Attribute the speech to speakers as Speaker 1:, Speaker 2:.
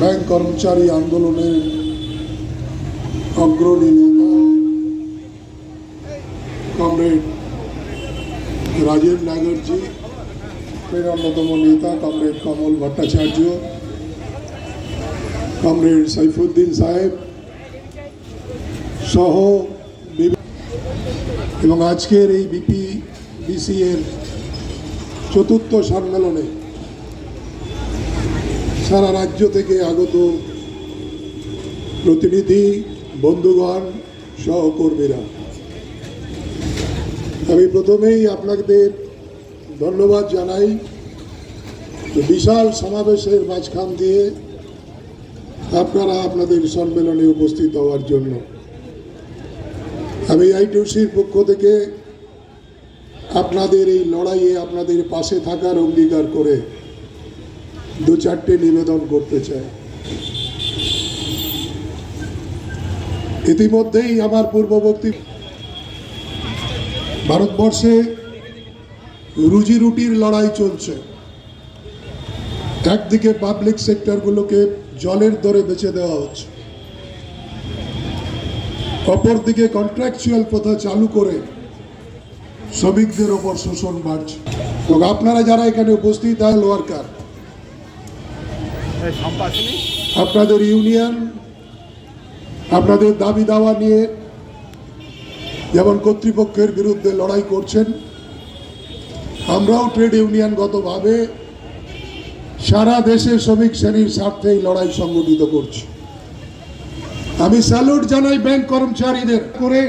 Speaker 1: Bank কর্মচারী আন্দোলনের অগ্রণী নেতা, কমরেড রাজীব নাগরজি এর অন্যতম নেতা কমরেড কমল ভট্টাচার্য, কমরেড সাইফুদ্দিন সাহেব সহ এবং আজকের এই বিপি বিসি এর চতুর্থ সম্মেলনে সারা রাজ্য থেকে আগত প্রতিনিধি, বন্ধুগণ, সহকর্মীরা। আমি প্রথমেই আপনাদের ধন্যবাদ জানাই বিশাল সমাবেশের মাঝখান দিয়ে আপনারা আপনাদের সম্মেলনে উপস্থিত হওয়ার জন্য। আমি আইটিউসির পক্ষ থেকে আপনাদের এই লড়াইয়ে আপনাদের পাশে থাকার অঙ্গীকার করে দু চারটে নিবেদন করতে চাই। ইতিমধ্যেই আমার পূর্ববর্তী ভারতবর্ষে রুজি রুটির লড়াই চলছে। একদিকে পাবলিক সেক্টরগুলোকে জলের দরে বেচে দেওয়া হচ্ছে। অপরদিকে কন্ট্রাকচুয়াল প্রথা চালু করে শ্রমিকদের ওপর শোষণ বাড়ছে। এবং আপনারা যারা এখানে উপস্থিত আছেন ওয়ার্কার আপনাদের ইউনিয়ন, আপনাদের দাবি দাওয়া নিয়ে যেমন কর্তৃপক্ষের বিরুদ্ধে লড়াই করছেন, আমরাও ট্রেড ইউনিয়নগতভাবে সারা দেশে শ্রমিক শ্রেণির স্বার্থে এই লড়াই সংগঠিত করছি। আমি স্যালুট জানাই ব্যাংক কর্মচারীদের করে